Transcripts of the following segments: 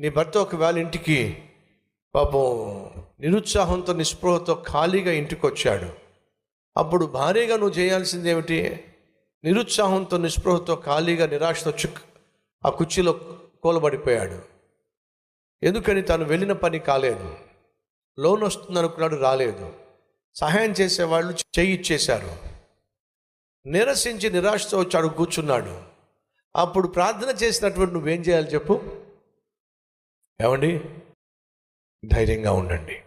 నీ భర్త ఒకవేళ ఇంటికి పాపం నిరుత్సాహంతో నిస్పృహతో ఖాళీగా ఇంటికి వచ్చాడు అప్పుడు భారీగా నువ్వు చేయాల్సింది ఏమిటి నిరుత్సాహంతో నిస్పృహతో ఖాళీగా నిరాశతో చుక్ ఆ కుర్చీలో కూలబడిపోయాడు. ఎందుకని తను వెళ్ళిన పని కాలేదు. లోన్ వస్తుంది అనుకున్నాడు రాలేదు. సహాయం చేసేవాళ్ళు చేయి ఇచ్చేశారు. నిరసించి నిరాశతో వచ్చాడు కూర్చున్నాడు. అప్పుడు ప్రార్థన చేసినటువంటి నువ్వేం చేయాలి చెప్పు? ఏమండి? ధైర్యంగా ఉండండి.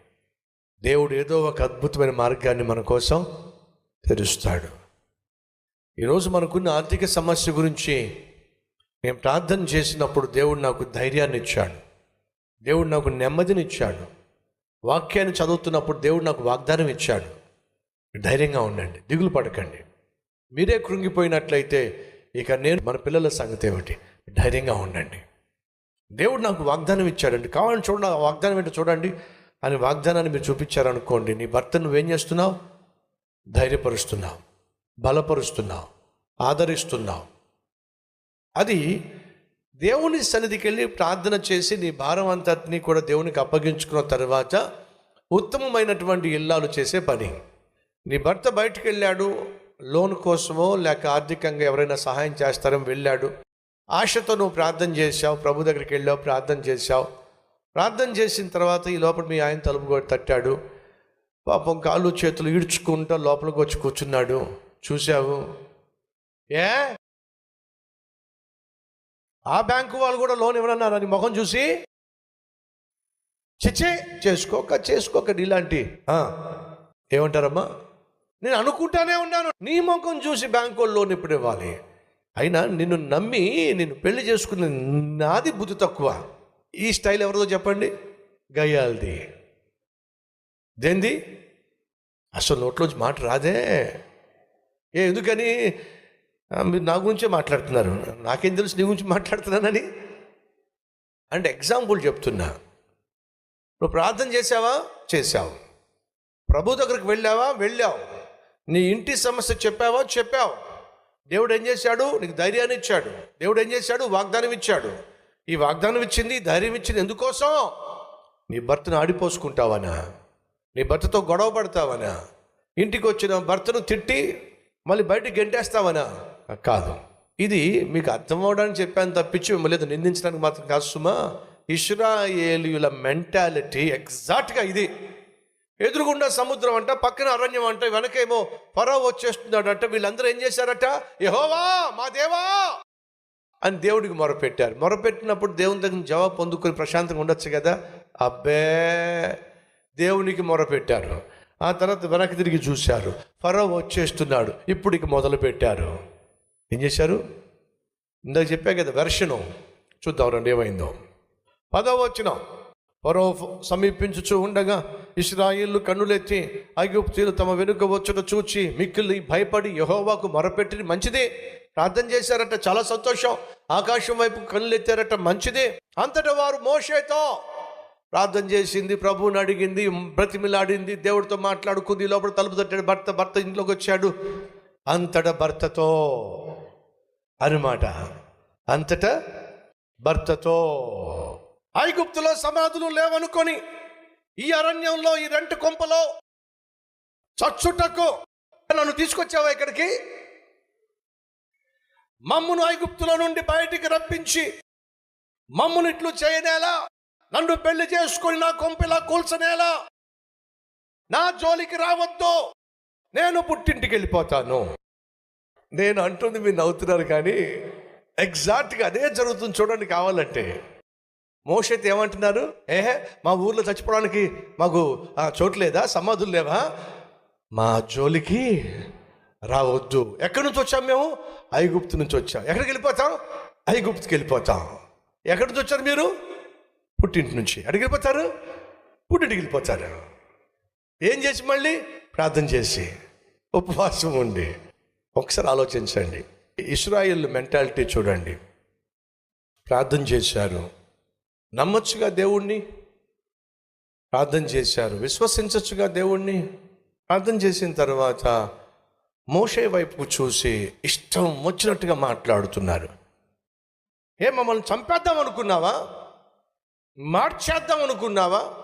దేవుడు ఏదో ఒక అద్భుతమైన మార్గాన్ని మన కోసం తెరుస్తాడు. ఈరోజు మనకున్న ఆర్థిక సమస్య గురించి నేను ప్రార్థన చేసినప్పుడు దేవుడు నాకు ధైర్యాన్ని ఇచ్చాడు. దేవుడు నాకు నెమ్మదిని ఇచ్చాడు. వాక్యాన్ని చదువుతున్నప్పుడు దేవుడు నాకు వాగ్దానం ఇచ్చాడు. ధైర్యంగా ఉండండి. దిగులు పడకండి. మీరే కృంగిపోయినట్లయితే ఇక నేను మన పిల్లల సంగతి ఏమిటి? ధైర్యంగా ఉండండి. దేవుడు నాకు వాగ్దానం ఇచ్చాడండి. కావాలని చూడండి ఆ వాగ్దానం ఏంటో చూడండి. అని వాగ్దానాన్ని మీరు చూపించారనుకోండి నీ భర్త నువ్వేం చేస్తున్నావు? ధైర్యపరుస్తున్నావు బలపరుస్తున్నావు ఆదరిస్తున్నావు. అది దేవుని సన్నిధికి వెళ్ళి ప్రార్థన చేసి నీ భారం అంతటినీ కూడా దేవునికి అప్పగించుకున్న తర్వాత ఉత్తమమైనటువంటి ఇల్లాలు చేసే పని. నీ భర్త బయటకు వెళ్ళాడు లోన్ కోసమో లేక ఆర్థికంగా ఎవరైనా సహాయం చేస్తారని వెళ్ళాడు. ఆశతో నువ్వు ప్రార్థన చేశావు ప్రభు దగ్గరికి వెళ్ళావు ప్రార్థన చేశావు. ప్రార్థన చేసిన తర్వాత ఈ లోపల మీ ఆయన తలుపు తట్టాడు. పాపం కాళ్ళు చేతులు ఈడ్చుకుంటూ లోపలికి వచ్చి కూర్చున్నాడు. చూశావు? ఏ? ఆ బ్యాంకు వాళ్ళు కూడా లోన్ ఇవ్వనన్నారు అని ముఖం చూసి? చిచ్చే చేసుకోక చేసుకోక ఇలాంటి ఏమంటారమ్మా? నేను అనుకుంటానే ఉన్నాను. నీ ముఖం చూసి బ్యాంకు వాళ్ళు లోన్ ఇప్పుడు ఇవ్వాలి? అయినా నిన్ను నమ్మి నేను పెళ్ళి చేసుకున్న నాది బుద్ధి తక్కువ. ఈ స్టైల్ ఎవరిదో చెప్పండి? గయ్యాలది దేంది? అసలు నోట్లోంచి మాట రాదే. ఏ ఎందుకని? మీరు నా గురించే మాట్లాడుతున్నారు. నాకేం తెలుసు నీ గురించి మాట్లాడుతున్నానని? అంటే ఎగ్జాంపుల్ చెప్తున్నా. నువ్వు ప్రార్థన చేసావా చేసావు ప్రభు దగ్గరికి వెళ్ళావా? వెళ్ళావు. నీ ఇంటి సమస్య చెప్పావా? చెప్పావు. దేవుడు ఏం చేశాడు? నీకు ధైర్యాన్ని ఇచ్చాడు. దేవుడు ఏం చేశాడు? వాగ్దానం ఇచ్చాడు. ఈ వాగ్దానం ఇచ్చింది ధైర్యం ఇచ్చింది ఎందుకోసం? నీ భర్తను ఆడిపోసుకుంటావనా? నీ భర్తతో గొడవ పడతావనా? ఇంటికి వచ్చిన భర్తను తిట్టి మళ్ళీ బయటకు గెంటేస్తావనా? కాదు. ఇది మీకు అర్థం అవడానికి చెప్పాను తప్పించి మిమ్మల్ని ఏదో నిందించడానికి మాత్రం కాదు సుమా. ఇస్రాయేలీయుల మెంటాలిటీ ఎగ్జాక్ట్గా ఇది. ఎదురుగుండా సముద్రం అంట పక్కన అరణ్యం అంట వెనకేమో పరో వచ్చేస్తున్నాడంట. వీళ్ళందరూ ఏం చేశారట? యహోవా మా దేవా! అని దేవుడికి మొరపెట్టారు. మొరపెట్టినప్పుడు దేవుని దగ్గర జవాబు పొందుకొని ప్రశాంతంగా ఉండొచ్చు కదా? అబ్బే! దేవునికి మొరపెట్టారు. ఆ తర్వాత వెనక్కి తిరిగి చూశారు. ఫరో వచ్చేస్తున్నాడు. ఇప్పుడు మొదలు పెట్టారు ఏం చేశారు? ఇందాక చెప్పా కదా వెర్షను. చూద్దాం రండి ఏమైందో. పదవ వచ్చిన ఫరో సమీపించుచూ ఉండగా ఇస్రాయిల్లు కన్నులెత్తి ఐగుప్తీలు తమ వెనుక వచ్చుట చూచి మిక్కిలి భయపడి యహోవాకు మొరపెట్టి మంచిదే. ప్రార్థన చేశారట చాలా సంతోషం. ఆకాశం వైపు కన్నులెత్తారట మంచిదే. అంతట వారు మోషేతో ప్రార్థన చేసింది ప్రభువుని అడిగింది బ్రతిమిలాడింది దేవుడితో మాట్లాడుకుంది లోపల తలుపు తట్టాడు భర్త భర్త ఇంట్లోకి వచ్చాడు. అంతట భర్తతో అనమాట అంతటా భర్తతో ఐగుప్తులో సమాధులు లేవనుకొని ఈ అరణ్యంలో ఈ రెంటు కొంపలో చచ్చుటకు నన్ను తీసుకొచ్చావా ఇక్కడికి? మమ్మును ఐగుప్తులో నుండి బయటికి రప్పించి మమ్మును ఇట్లు చేయనేలా? నన్ను పెళ్ళి చేసుకొని నా కొంపిలా కూల్చనేలా? నా జోలికి రావద్దు. నేను పుట్టింటికి వెళ్ళిపోతాను. నేను అంటుంది మీరు నవ్వుతున్నారు కానీ ఎగ్జాక్ట్గా అదే జరుగుతుంది చూడండి కావాలంటే. మోషత్ ఏమంటున్నారు? ఏహే మా ఊర్లో చచ్చిపోవడానికి మాకు ఆ, చోటు లేదా? సమాధులు లేవా? మా జోలికి రావద్దు. ఎక్కడి నుంచి వచ్చాం మేము? ఐగుప్తు నుంచి వచ్చాం. ఎక్కడికి వెళ్ళిపోతాం? ఐగుప్తుకి వెళ్ళిపోతాం. ఎక్కడి నుంచి వచ్చారు మీరు? పుట్టింటి నుంచి. ఎక్కడికి వెళ్ళిపోతారు? పుట్టింటికి వెళ్ళిపోతారు. ఏం చేసి మళ్ళీ? ప్రార్థన చేసి. ఉపవాసం ఉండి. ఒకసారి ఆలోచించండి. ఇస్రాయిల్ మెంటాలిటీ చూడండి. ప్రార్థన చేశారు. నమ్మొచ్చుగా దేవుణ్ణి? ప్రార్థన చేశారు. విశ్వసించచ్చుగా దేవుణ్ణి? ప్రార్థన చేసిన తర్వాత మోషే వైపుకు చూసి ఇష్టం వచ్చినట్టుగా మాట్లాడుతున్నారు. ఏ మమ్మల్ని చంపేద్దాం అనుకున్నావా? మార్చేద్దాం అనుకున్నావా?